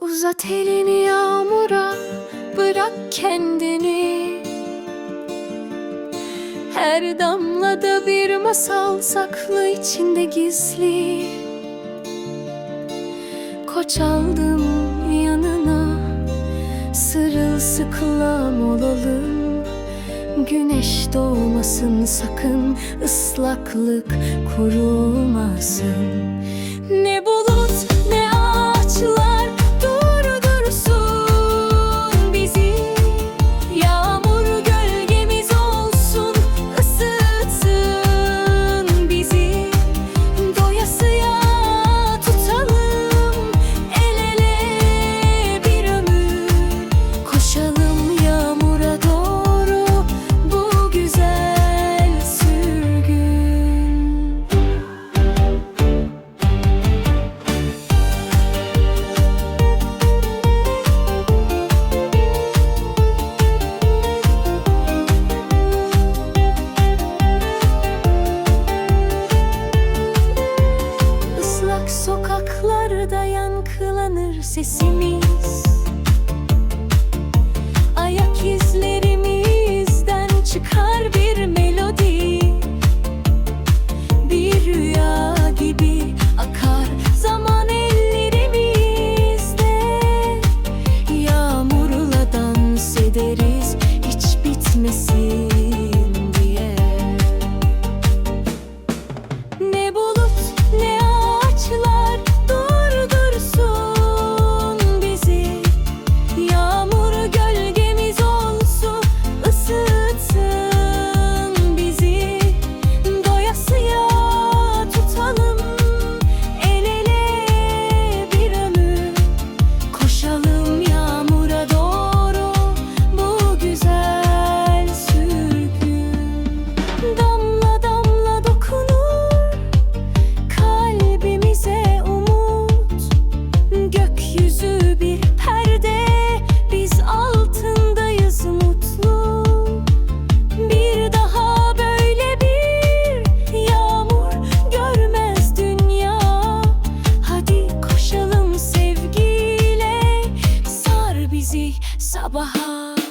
Uzat elini yağmura Bırak kendini. Her damlada bir masal saklı içinde gizli. Koç aldım yanına Sırılsıklam olalım. Güneş doğmasın sakın ıslaklık kurumasın Ne bulut sesimizsin easy sabaha.